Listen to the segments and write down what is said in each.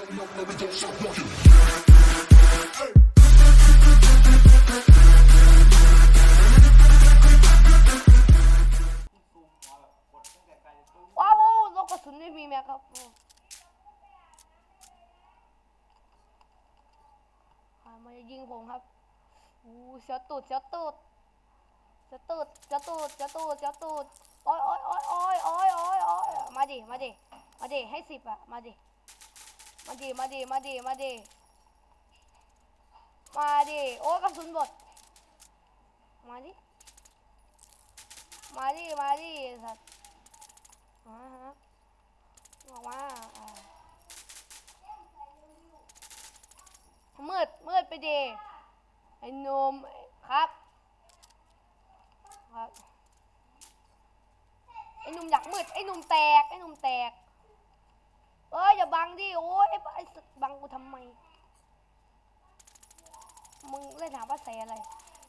ว้าวลูกกระสุนไม่มีแม็กครับมาจะยิงผมครับอู้เสียตูดเสียตูดเสียตูดเสียตูดเสียตูดเสียตูดโอ้ยโอ้ยโอ้ยโอ้ยโอ้ยโอ้ยโอ้ยมาดิ มาดิ มาดิ ให้สิบอะมาดิ มาดิมาดิมาดิมาดิมาดิโอ้กระสุนหมดมาดิมาดิมาดิสัตว์มาฮะบอกว่าอ่ามืดมืดไปดีไอ้หนุ่มครับครับไอ้หนุ่มอยากมืดไอ้หนุ่มแตกไอ้หนุ่มแตก เอ้ยอย่าบังดิโอ้ยไอ้ไอ้สัตว์บังกูทำไมมึงเล่นถามภาษาอะไร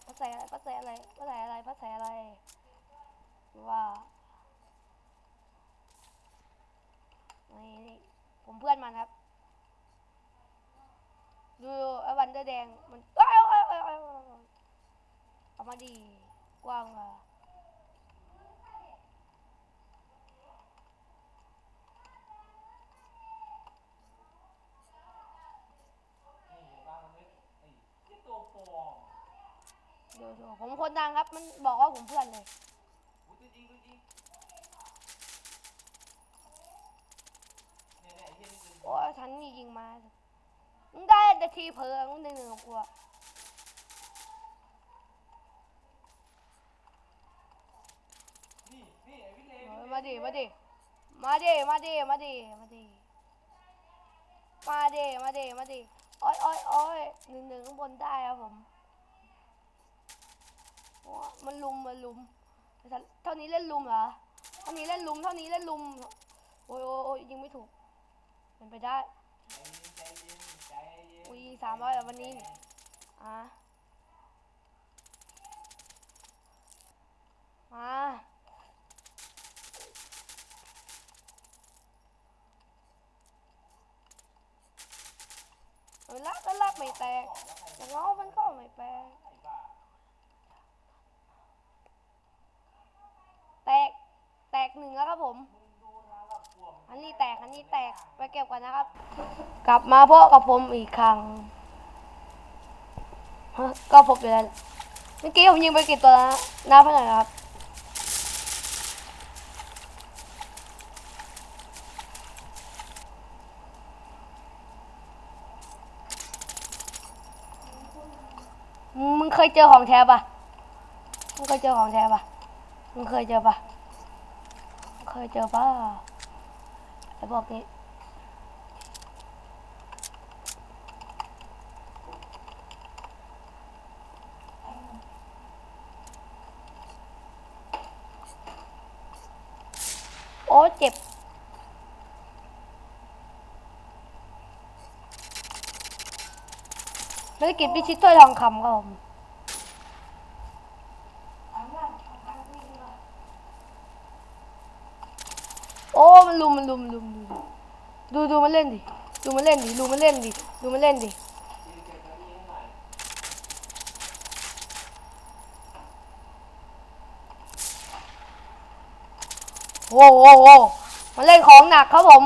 ภาษาอะไรภาษาอะไรภาษาอะไรภาษาอะไรว่านี่ผมเพื่อนมันครับดูไอ้วันเดอร์แดงมันเอ้ยเอ้ยเอ้ยเอ้ยเอ้ยเอ้ยเอามาดีกว้างอะดูดู ผมคนดังครับ มันบอกว่าผมเพื่อนเลยโอ้ฉันนี่ยิงมามึงได้แต่ทีเพลิงมึงหนึ่งหนึ่งกับกูอะเออมาดิมาดิมาดิมาดิมาดิมาดิมาดิมาดิมาดิโอ้ยโอ้ยโอ้ยหนึ่งหนึ่งข้างบนได้ครับผม มันลุมมันลุมเท่านี้เล่นลุมเหรอเท่านี้เล่นลุมเท่านี้เล่นลุมโอ้ยโอ้ยยิงไม่ถูกเป็นไปได้กูยิงสามร้อยแล้ววันนี้อะมาเออลักก็ลักไม่แตกแต่เงามันก็ไม่แตกแตก แต กหนึ่งแล้วครับผม อันนี้แตกอันนี้แตกไปเก็บก่อนนะครับ กลับมาพบกับผมอีกครั้งก็พบอยู่แล้วเมื่อกี้ผมยิงไปกี่ตัวแล้วนะนับให้หน่อนะครับมึงเคยเจอของแท้ปะมึงเคยเจอของแท้ปะมึงเคยเจอปะ เคยเจอป่ะไอ้พวกนี้โอ้เจ็บภารกิจพิชิตถ้วยทองคำครับผม อ้มันลุมมันลุมมันลุมดูดูมันเล่นดิดูมันเล่นดิดูมันเล่นดิดูมันเล่นดิโอ้โว้โว้มันเล่นของหนักครับผม